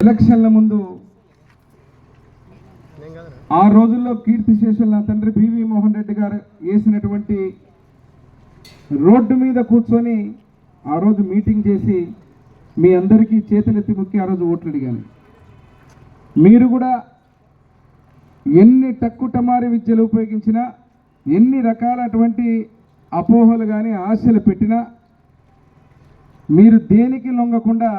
ఎలక్షన్ల ముందు ఆ రోజుల్లో కీర్తి శేషులు నా తండ్రి బివి మోహన్ రెడ్డి గారు వేసినటువంటి రోడ్డు మీద కూర్చొని ఆ రోజు మీటింగ్ చేసి మీ అందరికీ చేతులెత్తి ముక్కి ఆ రోజు ఓట్లు అడిగాను. మీరు కూడా ఎన్ని టక్కుటమారి విద్యలు ఉపయోగించినా ఎన్ని రకాలటువంటి అపోహలు కానీ ఆశలు పెట్టినా మీరు దేనికి లొంగకుండా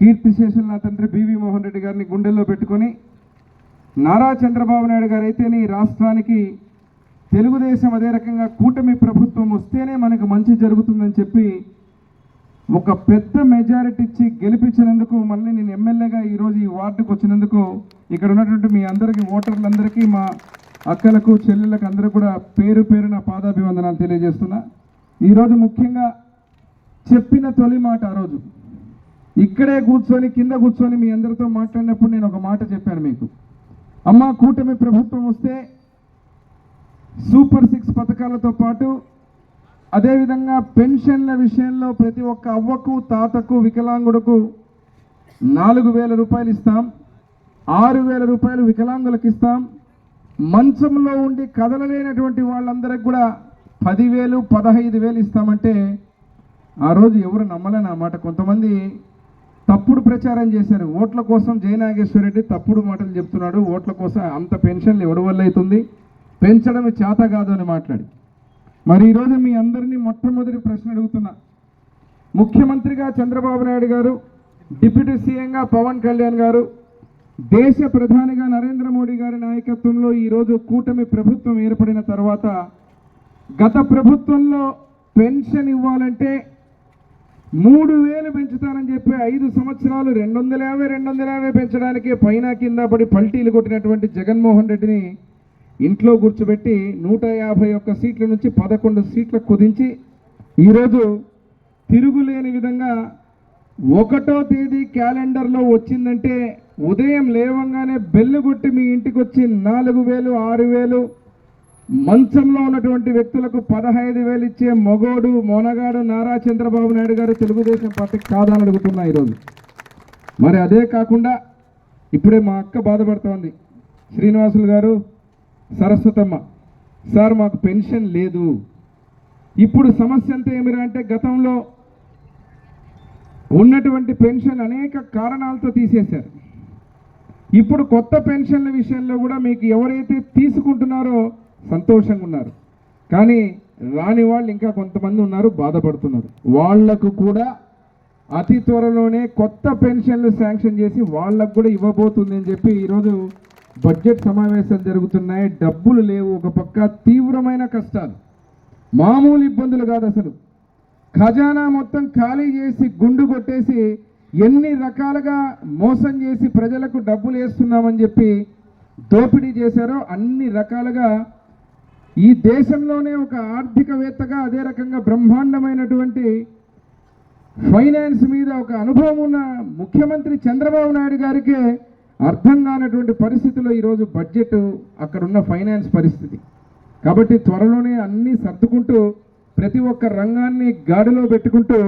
కీర్తిశేషులు నా తండ్రి బీవీ మోహన్ రెడ్డి గారిని గుండెల్లో పెట్టుకొని నారా చంద్రబాబు నాయుడు గారు అయితేనే ఈ రాష్ట్రానికి తెలుగుదేశం అదే రకంగా కూటమి ప్రభుత్వం వస్తేనే మనకు మంచి జరుగుతుందని చెప్పి ఒక పెద్ద మెజారిటీ ఇచ్చి గెలిపించినందుకు మళ్ళీ నేను ఎమ్మెల్యేగా ఈరోజు ఈ వార్డుకు వచ్చినందుకు ఇక్కడ ఉన్నటువంటి మీ అందరికీ ఓటర్లందరికీ మా అక్కలకు చెల్లెళ్ళకు అందరూ కూడా పేరు పేరున పాదాభివందనాలు తెలియజేస్తున్నా. ఈరోజు ముఖ్యంగా చెప్పిన తొలి మాట ఆ రోజు. ఇక్కడే కూర్చొని కింద కూర్చొని మీ అందరితో మాట్లాడినప్పుడు నేను ఒక మాట చెప్పాను మీకు. అమ్మ కూటమి ప్రభుత్వం వస్తే సూపర్ సిక్స్ పథకాలతో పాటు అదేవిధంగా పెన్షన్ల విషయంలో ప్రతి ఒక్క అవ్వకు తాతకు వికలాంగుడుకు నాలుగు వేల రూపాయలు ఇస్తాం. ఆరు వేల రూపాయలు వికలాంగులకు ఇస్తాం. మంచంలో ఉండి కదలలేనటువంటి వాళ్ళందరికి కూడా పదివేలు పదహైదు వేలు ఇస్తామంటే ఆ రోజు ఎవరు నమ్మలేని మాట. కొంతమంది తప్పుడు ప్రచారం చేశారు. ఓట్ల కోసం జయనాగేశ్వర రెడ్డి తప్పుడు మాటలు చెప్తున్నాడు. ఓట్ల కోసం అంత పెన్షన్లు ఎవడి వల్ల అవుతుంది? పెంచడం చేత కాదు అని మాట్లాడి. మరి ఈరోజు మీ అందరినీ మొట్టమొదటి ప్రశ్న అడుగుతున్నా. ముఖ్యమంత్రిగా చంద్రబాబు నాయుడు గారు డిప్యూటీ సీఎంగా పవన్ కళ్యాణ్ గారు దేశ ప్రధానిగా నరేంద్ర మోడీ గారు నాయకత్వంలో ఈరోజు కూటమి ప్రభుత్వం ఏర్పడిన తర్వాత గత ప్రభుత్వంలో పెన్షన్ ఇవ్వాలంటే మూడు వేలు పెంచుతానని చెప్పి ఐదు సంవత్సరాలు రెండు వందల యాభై రెండు వందల యాభై పెంచడానికి పైన కింద పడి పల్టీలు కొట్టినటువంటి జగన్మోహన్ రెడ్డిని ఇంట్లో కూర్చోబెట్టి నూట యాభై ఒక్క సీట్ల నుంచి పదకొండు సీట్లకు కుదించి ఈరోజు తిరుగులేని విధంగా ఒకటో తేదీ క్యాలెండర్లో వచ్చిందంటే ఉదయం లేవంగానే బెల్లు కొట్టి మీ ఇంటికి వచ్చి నాలుగు వేలు ఆరు వేలు మంచంలో ఉన్నటువంటి వ్యక్తులకు పదహైదు వేలు ఇచ్చే మొగోడు మొనగాడు నారా చంద్రబాబు నాయుడు గారు తెలుగుదేశం పార్టీకి కాదని అడుగుతున్నా ఈరోజు. మరి అదే కాకుండా ఇప్పుడే మా అక్క బాధపడుతోంది. శ్రీనివాసులు గారు సరస్వతమ్మ సార్ మాకు పెన్షన్ లేదు. ఇప్పుడు సమస్య అంతా ఏమిరా అంటే గతంలో ఉన్నటువంటి పెన్షన్ అనేక కారణాలతో తీసేశారు. ఇప్పుడు కొత్త పెన్షన్ల విషయంలో కూడా మీకు ఎవరైతే తీసుకుంటున్నారో సంతోషంగా ఉన్నారు. కానీ రాని వాళ్ళు ఇంకా కొంతమంది ఉన్నారు బాధపడుతున్నారు. వాళ్ళకు కూడా అతి త్వరలోనే కొత్త పెన్షన్లు శాంక్షన్ చేసి వాళ్ళకు కూడా ఇవ్వబోతుంది అని చెప్పి ఈరోజు బడ్జెట్ సమావేశాలు జరుగుతున్నాయి. డబ్బులు లేవు ఒక పక్క తీవ్రమైన కష్టాలు. మామూలు ఇబ్బందులు కాదు అసలు. ఖజానా మొత్తం ఖాళీ చేసి గుండు కొట్టేసి ఎన్ని రకాలుగా మోసం చేసి ప్రజలకు డబ్బులు వేస్తున్నామని చెప్పి దోపిడీ చేశారో అన్ని రకాలుగా ఈ దేశంలోనే ఒక ఆర్థికవేత్తగా అదే రకంగా బ్రహ్మాండమైనటువంటి ఫైనాన్స్ మీద ఒక అనుభవం ఉన్న ముఖ్యమంత్రి చంద్రబాబు నాయుడు గారికే అర్థం కానటువంటి పరిస్థితిలో ఈరోజు బడ్జెట్ అక్కడున్న ఫైనాన్స్ పరిస్థితి. కాబట్టి త్వరలోనే అన్నీ సర్దుకుంటూ ప్రతి ఒక్క రంగాన్ని గాడిలో పెట్టుకుంటూ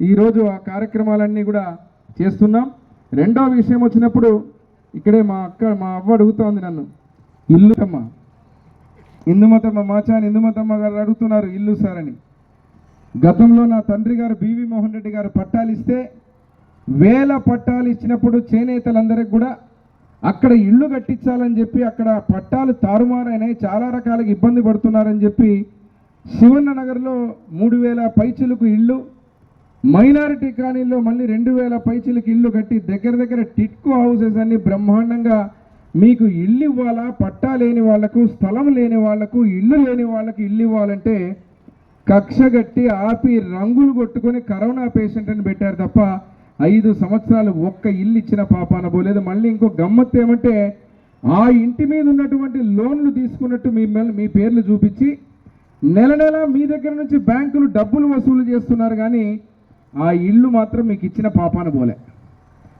ఈరోజు ఆ కార్యక్రమాలన్నీ కూడా చేస్తున్నాం. రెండో విషయం వచ్చినప్పుడు ఇక్కడే మా అక్క మా అవ్వ అడుగుతోంది నన్ను ఇల్లు అమ్మ ఇందుమతమ్మ మాచాన్ ఇందుమతమ్మ గారు అడుగుతున్నారు ఇల్లు సార్ అని. గతంలో నా తండ్రి గారు బివి మోహన్ రెడ్డి గారు పట్టాలు ఇస్తే వేల పట్టాలు ఇచ్చినప్పుడు చేనేతలందరికి కూడా అక్కడ ఇల్లు కట్టించాలని చెప్పి అక్కడ పట్టాలు తారుమారైనాయి చాలా రకాలుగా ఇబ్బంది పడుతున్నారని చెప్పి శివన్న నగర్లో మూడు వేల పైచిలకు ఇల్లు మైనారిటీ కాలనీలో మళ్ళీ రెండు వేల పైచిలకు ఇల్లు కట్టి దగ్గర దగ్గర టిట్కో హౌసెస్ అన్ని బ్రహ్మాండంగా మీకు ఇల్లు ఇవ్వాలా? పట్టా లేని వాళ్ళకు స్థలం లేని వాళ్ళకు ఇల్లు లేని వాళ్ళకి ఇల్లు ఇవ్వాలంటే కక్షగట్టి ఆపి రంగులు కొట్టుకొని కరోనా పేషెంట్ అని పెట్టారు తప్ప ఐదు సంవత్సరాలు ఒక్క ఇల్లు ఇచ్చిన పాపాన పోలేదు మళ్ళీ ఇంకో గమ్మత్తు ఏమంటే ఆ ఇంటి మీద ఉన్నటువంటి లోన్లు తీసుకున్నట్టు మీ మీ పేర్లు చూపించి నెల నెల మీ దగ్గర నుంచి బ్యాంకులు డబ్బులు వసూలు చేస్తున్నారు కానీ ఆ ఇల్లు మాత్రం మీకు ఇచ్చిన పాపాన పోలే.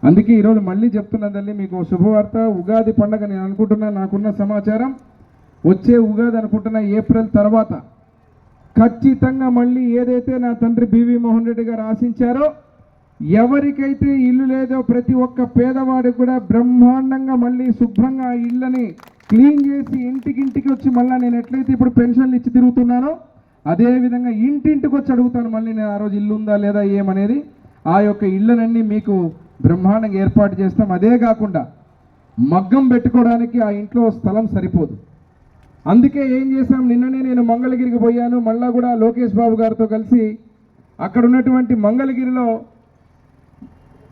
అందుకే ఈరోజు మళ్ళీ చెప్తున్నా తల్లి మీకు శుభవార్త. ఉగాది పండగ నేను అనుకుంటున్నా నాకున్న సమాచారం. వచ్చే ఉగాది అనుకుంటున్నా ఏప్రిల్ తర్వాత ఖచ్చితంగా మళ్ళీ ఏదైతే నా తండ్రి బివి మోహన్ రెడ్డి గారు ఆశించారో ఎవరికైతే ఇల్లు లేదో ప్రతి ఒక్క పేదవాడికి కూడా బ్రహ్మాండంగా మళ్ళీ శుభ్రంగా ఆ ఇళ్ళని క్లీన్ చేసి ఇంటికింటికి వచ్చి మళ్ళీ నేను ఎట్లయితే ఇప్పుడు పెన్షన్లు ఇచ్చి తిరుగుతున్నానో అదేవిధంగా ఇంటింటికి వచ్చి అడుగుతాను మళ్ళీ నేను ఆ రోజు ఇల్లు ఉందా లేదా ఏమనేది. ఆ యొక్క ఇళ్ళనన్నీ మీకు బ్రహ్మాండంగా ఏర్పాటు చేస్తాం. అదే కాకుండా మగ్గం పెట్టుకోవడానికి ఆ ఇంట్లో స్థలం సరిపోదు. అందుకే ఏం చేశాం? నిన్ననే నేను మంగళగిరికి పోయాను. మళ్ళా కూడా లోకేష్ బాబు గారితో కలిసి అక్కడ ఉన్నటువంటి మంగళగిరిలో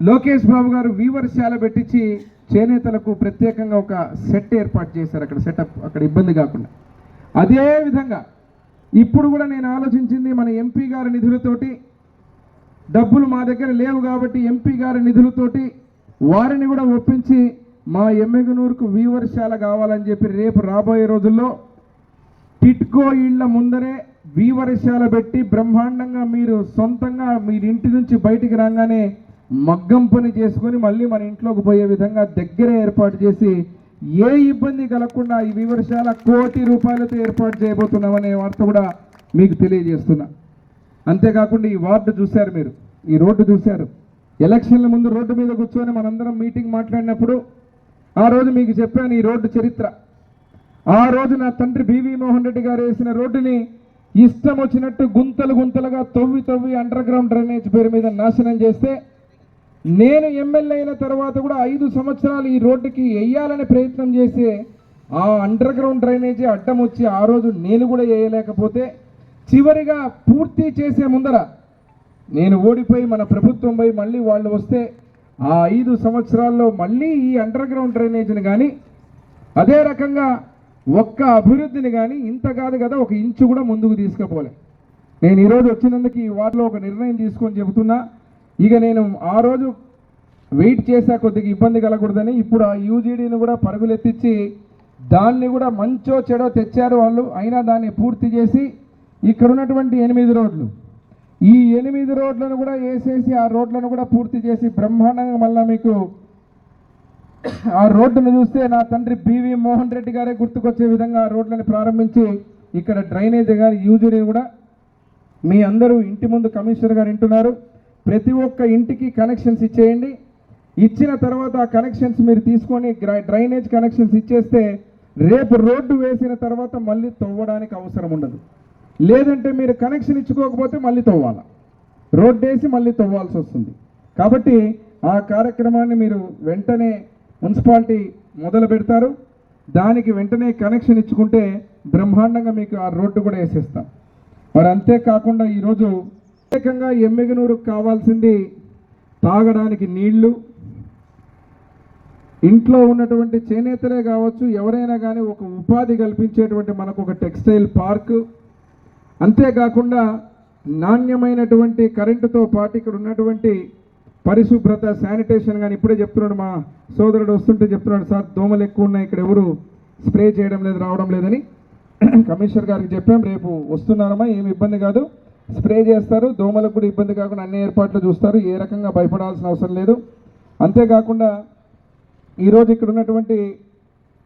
లోకేష్ బాబు గారు వీవర్శాల పెట్టించి చేనేతలకు ప్రత్యేకంగా ఒక సెట్ ఏర్పాటు చేశారు అక్కడ సెటప్ అక్కడ ఇబ్బంది కాకుండా. అదే విధంగా ఇప్పుడు కూడా నేను ఆలోచించింది మన ఎంపీ గారి నిధులతోటి డబ్బులు మా దగ్గర లేవు కాబట్టి ఎంపీ గారి నిధులతోటి వారిని కూడా ఒప్పించి మా ఎమ్మెగనూరుకు వీవర్శాల కావాలని చెప్పి రేపు రాబోయే రోజుల్లో టిట్కో ఇళ్ళ ముందరే వీవరశాల పెట్టి బ్రహ్మాండంగా మీరు సొంతంగా మీరు ఇంటి నుంచి బయటికి రాగానే మగ్గం పని చేసుకొని మళ్ళీ మన ఇంట్లోకి పోయే విధంగా దగ్గరే ఏర్పాటు చేసి ఏ ఇబ్బంది కలగకుండా ఈ వివర్శాల కోటి రూపాయలతో ఏర్పాటు చేయబోతున్నామనే వార్త కూడా మీకు తెలియజేస్తున్నా. అంతేకాకుండా ఈ వార్డు చూశారు మీరు. ఈ రోడ్డు చూశారు. ఎలక్షన్ల ముందు రోడ్డు మీద కూర్చొని మనందరం మీటింగ్ మాట్లాడినప్పుడు ఆ రోజు మీకు చెప్పాను ఈ రోడ్డు చరిత్ర. ఆ రోజు నా తండ్రి బివి మోహన్ రెడ్డి గారు వేసిన రోడ్డుని ఇష్టం వచ్చినట్టు గుంతలు గుంతలుగా తవ్వి తవ్వి అండర్ గ్రౌండ్ డ్రైనేజ్ పేరు మీద నాశనం చేస్తే నేను ఎమ్మెల్యే అయిన తర్వాత కూడా ఐదు సంవత్సరాలు ఈ రోడ్డుకి వేయాలని ప్రయత్నం చేసే ఆ అండర్ గ్రౌండ్ డ్రైనేజీ అడ్డం వచ్చి ఆ రోజు నేను కూడా వేయలేకపోతే చివరిగా పూర్తి చేసే ముందర నేను ఓడిపోయి మన ప్రభుత్వం పోయి మళ్ళీ వాళ్ళు వస్తే ఆ ఐదు సంవత్సరాల్లో మళ్ళీ ఈ అండర్ గ్రౌండ్ డ్రైనేజీని కానీ అదే రకంగా ఒక్క అభివృద్ధిని కానీ ఇంత కాదు కదా ఒక ఇంచు కూడా ముందుకు తీసుకుపోలే. నేను ఈరోజు వచ్చినందుకు ఈ వార్డులో ఒక నిర్ణయం తీసుకొని చెబుతున్నా. ఇక నేను ఆ రోజు వెయిట్ చేసా కొద్దిగా ఇబ్బంది కలగకూడదని. ఇప్పుడు ఆ యూజీడీని కూడా పరుగులెత్తించి దాన్ని కూడా మంచో చెడో తెచ్చారు వాళ్ళు. అయినా దాన్ని పూర్తి చేసి ఇక్కడ ఉన్నటువంటి ఎనిమిది రోడ్లు. ఈ ఎనిమిది రోడ్లను కూడా వేసేసి ఆ రోడ్లను కూడా పూర్తి చేసి బ్రహ్మాండంగా మళ్ళీ మీకు ఆ రోడ్డును చూస్తే నా తండ్రి బివి మోహన్ రెడ్డి గారే గుర్తుకొచ్చే విధంగా ఆ రోడ్లను ప్రారంభించి ఇక్కడ డ్రైనేజ్ గారి యూజుని కూడా మీ అందరూ ఇంటి ముందు కమిషనర్ గారు వింటున్నారు. ప్రతి ఒక్క ఇంటికి కనెక్షన్స్ ఇచ్చేయండి. ఇచ్చిన తర్వాత ఆ కనెక్షన్స్ మీరు తీసుకొని డ్రైనేజ్ కనెక్షన్స్ ఇచ్చేస్తే రేపు రోడ్డు వేసిన తర్వాత మళ్ళీ తవ్వడానికి అవసరం ఉండదు. లేదంటే మీరు కనెక్షన్ ఇచ్చుకోకపోతే మళ్ళీ తవ్వాలి. రోడ్డు వేసి మళ్ళీ తవ్వాల్సి వస్తుంది. కాబట్టి ఆ కార్యక్రమాన్ని మీరు వెంటనే మున్సిపాలిటీ మొదలు పెడతారు. దానికి వెంటనే కనెక్షన్ ఇచ్చుకుంటే బ్రహ్మాండంగా మీకు ఆ రోడ్డు కూడా వేసేస్తాం. మరి అంతేకాకుండా ఈరోజు ప్రత్యేకంగా ఎమ్మిగనూరుకు కావాల్సింది తాగడానికి నీళ్ళు. ఇంట్లో ఉన్నటువంటి చేనేతలే కావచ్చు ఎవరైనా కానీ ఒక ఉపాధి కల్పించేటువంటి మనకు ఒక టెక్స్టైల్ పార్క్. అంతేకాకుండా నాణ్యమైనటువంటి కరెంటుతో పాటు ఇక్కడ ఉన్నటువంటి పరిశుభ్రత శానిటేషన్ కానీ ఇప్పుడే చెప్తున్నాడు మా సోదరుడు వస్తుంటే చెప్తున్నాడు సార్ దోమలు ఎక్కువ ఉన్నాయి ఇక్కడ ఎవరు స్ప్రే చేయడం లేదు రావడం లేదని. కమిషనర్ గారికి చెప్పాం రేపు వస్తున్నారమ్మా ఏమి ఇబ్బంది కాదు. స్ప్రే చేస్తారు. దోమలకు కూడా ఇబ్బంది కాకుండా అన్ని ఏర్పాట్లు చూస్తారు. ఏ రకంగా భయపడాల్సిన అవసరం లేదు. అంతేకాకుండా ఈరోజు ఇక్కడ ఉన్నటువంటి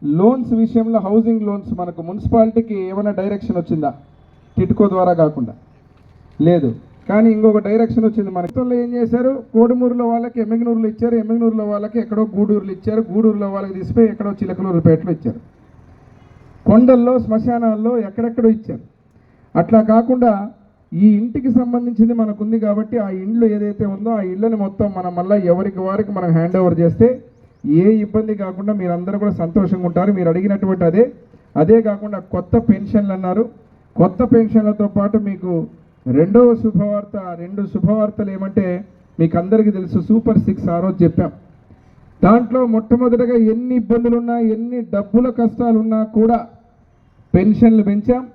లోన్స్ విషయంలో హౌసింగ్ లోన్స్ మనకు మున్సిపాలిటీకి ఏమైనా డైరెక్షన్ వచ్చిందా? టిట్కో ద్వారా కాకుండా. లేదు. కానీ ఇంకొక డైరెక్షన్ వచ్చింది మన ఇతరులు ఏం చేశారు? కోడుమూరులో వాళ్ళకి ఎమ్మిగనూరులో ఇచ్చారు. ఎమ్మిగనూరులో వాళ్ళకి ఎక్కడో గూడూరులో ఇచ్చారు. గూడూరులో వాళ్ళకి తీసిపోయి ఎక్కడో చిలకలూరుపేటలో ఇచ్చారు. కొండల్లో శ్మశానాల్లో ఎక్కడెక్కడో ఇచ్చారు. అట్లా కాకుండా ఈ ఇంటికి సంబంధించింది మనకుంది కాబట్టి ఆ ఇండ్లు ఏదైతే ఉందో ఆ ఇళ్ళని మొత్తం మనం మళ్ళీ ఎవరికి వారికి మనం హ్యాండ్ ఓవర్ చేస్తే ఏ ఇబ్బంది కాకుండా మీరందరూ కూడా సంతోషంగా ఉంటారు. మీరు అడిగినటువంటి అదే. అదే కాకుండా కొత్త పెన్షన్లు అన్నారు. కొత్త పెన్షన్లతో పాటు మీకు రెండవ శుభవార్త రెండు శుభవార్తలు ఏమంటే మీకు అందరికీ తెలుసు. సూపర్ సిక్స్ ఆ రోజు చెప్పాం. దాంట్లో మొట్టమొదటిగా ఎన్ని ఇబ్బందులున్నా ఎన్ని డబ్బుల కష్టాలున్నా కూడా పెన్షన్లు పెంచాం.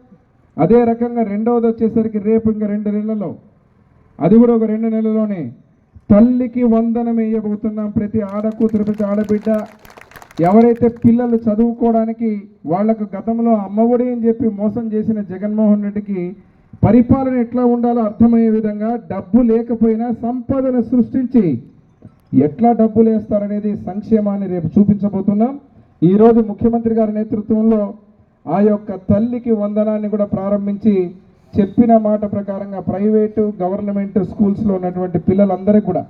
అదే రకంగా రెండవది వచ్చేసరికి రేపు ఇంకా రెండు నెలల్లో. అది కూడా ఒక రెండు నెలలోనే తల్లికి వందనం వేయబోతున్నాం ప్రతి ఆడకూతురు ప్రతి ఆడబిడ్డ. ఎవరైతే పిల్లలు చదువుకోవడానికి వాళ్ళకు గతంలో అమ్మఒడి అని చెప్పి మోసం చేసిన జగన్మోహన్ రెడ్డికి పరిపాలన ఎట్లా ఉండాలో అర్థమయ్యే విధంగా డబ్బు లేకపోయినా సంపదను సృష్టించి ఎట్లా డబ్బులు వేస్తారనేది సంక్షేమాన్ని రేపు చూపించబోతున్నాం. ఈరోజు ముఖ్యమంత్రి గారి నేతృత్వంలో ఆ యొక్క తల్లికి వందనాన్ని కూడా ప్రారంభించి చెప్పిన మాట ప్రకారంగా ప్రైవేటు గవర్నమెంట్ స్కూల్స్లో ఉన్నటువంటి పిల్లలందరికీ కూడా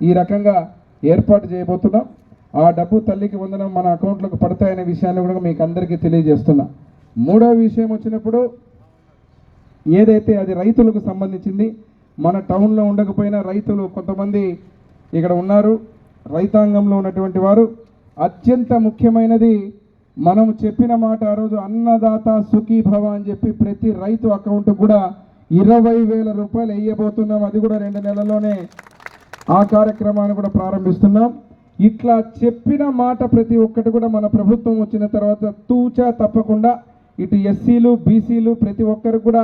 ఈ రకంగా ఏర్పాటు చేయబోతున్నాం. ఆ డబ్బు తల్లికి వందనం మన అకౌంట్లకు పడతాయనే విషయాన్ని కూడా మీకు అందరికీ తెలియజేస్తున్నా. మూడో విషయం వచ్చినప్పుడు ఏదైతే అది రైతులకు సంబంధించింది మన టౌన్లో ఉండకపోయినా రైతులు కొంతమంది ఇక్కడ ఉన్నారు. రైతాంగంలో ఉన్నటువంటి వారు అత్యంత ముఖ్యమైనది మనం చెప్పిన మాట ఆ రోజు అన్నదాత సుఖీ భవ అని చెప్పి ప్రతి రైతు అకౌంట్ కూడా ఇరవై వేల రూపాయలు వేయబోతున్నాం. అది కూడా రెండు నెలల్లోనే ఆ కార్యక్రమాన్ని కూడా ప్రారంభిస్తున్నాం. ఇట్లా చెప్పిన మాట ప్రతి ఒక్కటి కూడా మన ప్రభుత్వం వచ్చిన తర్వాత తూచా తప్పకుండా ఇటు ఎస్సీలు బీసీలు ప్రతి ఒక్కరు కూడా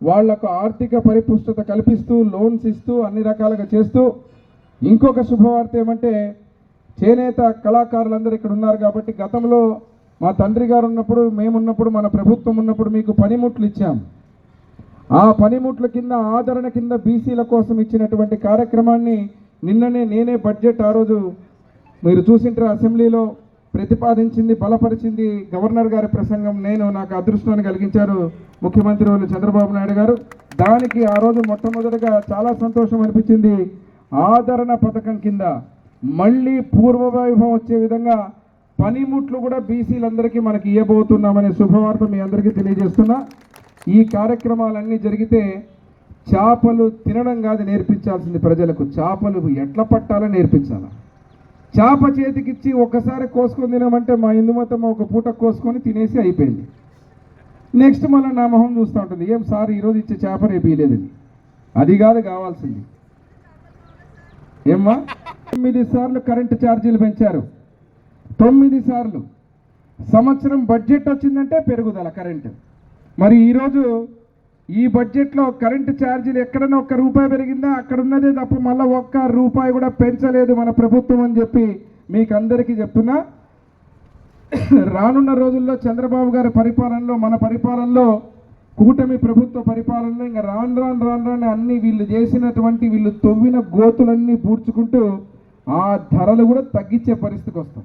వాళ్ళకు ఆర్థిక పరిపుష్టత కల్పిస్తూ లోన్స్ ఇస్తూ అన్ని రకాలుగా చేస్తూ ఇంకొక శుభవార్త ఏమంటే చేనేత కళాకారులందరూ ఇక్కడ ఉన్నారు కాబట్టి గతంలో మా తండ్రి గారు ఉన్నప్పుడు మేమున్నప్పుడు మన ప్రభుత్వం ఉన్నప్పుడు మీకు పనిముట్లు ఇచ్చాం. ఆ పనిముట్ల కింద ఆదరణ కింద బీసీల కోసం ఇచ్చినటువంటి కార్యక్రమాన్ని నిన్ననే నేనే బడ్జెట్ ఆ రోజు మీరు చూసింటారు అసెంబ్లీలో ప్రతిపాదించింది బలపరిచింది గవర్నర్ గారి ప్రసంగం నేను నాకు అదృష్టాన్ని కలిగించారు ముఖ్యమంత్రి వాళ్ళు చంద్రబాబు నాయుడు గారు. దానికి ఆ రోజు మొట్టమొదటిగా చాలా సంతోషం అనిపించింది. ఆదరణ పథకం కింద మళ్ళీ పూర్వవైభవం వచ్చే విధంగా పనిముట్లు కూడా బీసీలందరికీ మనకి ఇవ్వబోతున్నామనే శుభవార్త మీ అందరికీ తెలియజేస్తున్నా. ఈ కార్యక్రమాలన్నీ జరిగితే చేపలు తినడం కాదు నేర్పించాల్సింది ప్రజలకు. చేపలు ఎట్లా పట్టాలో నేర్పించాలి. చేప చేతికిచ్చి ఒక్కసారి కోసుకొని తినమంటే మా హిందూ మతం ఒక పూట కోసుకొని తినేసి అయిపోయింది. నెక్స్ట్ మళ్ళీ నా మొహం చూస్తూ ఉంటుంది. ఏం సార్ ఈరోజు ఇచ్చే చేప రేపు ఇవ్వలేదని అది కాదు కావాల్సింది. ఏమ్మా? తొమ్మిది సార్లు కరెంటు ఛార్జీలు పెంచారు. తొమ్మిది సార్లు. సంవత్సరం బడ్జెట్ వచ్చిందంటే పెరుగుదల కరెంటు. మరి ఈరోజు ఈ బడ్జెట్లో కరెంటు ఛార్జీలు ఎక్కడన్నా ఒక్క రూపాయి పెరిగిందా? అక్కడ ఉన్నదే తప్ప మళ్ళీ ఒక్క రూపాయి కూడా పెంచలేదు మన ప్రభుత్వం అని చెప్పి మీకు అందరికీ చెప్తున్నా. రానున్న రోజుల్లో చంద్రబాబు గారి పరిపాలనలో మన పరిపాలనలో కూటమి ప్రభుత్వ పరిపాలనలో ఇంకా రాను రాను రాను రాను అన్ని వీళ్ళు చేసినటువంటి వీళ్ళు తొవ్విన గోతులన్నీ పూడ్చుకుంటూ ఆ ధరలు కూడా తగ్గించే పరిస్థితికి వస్తాం.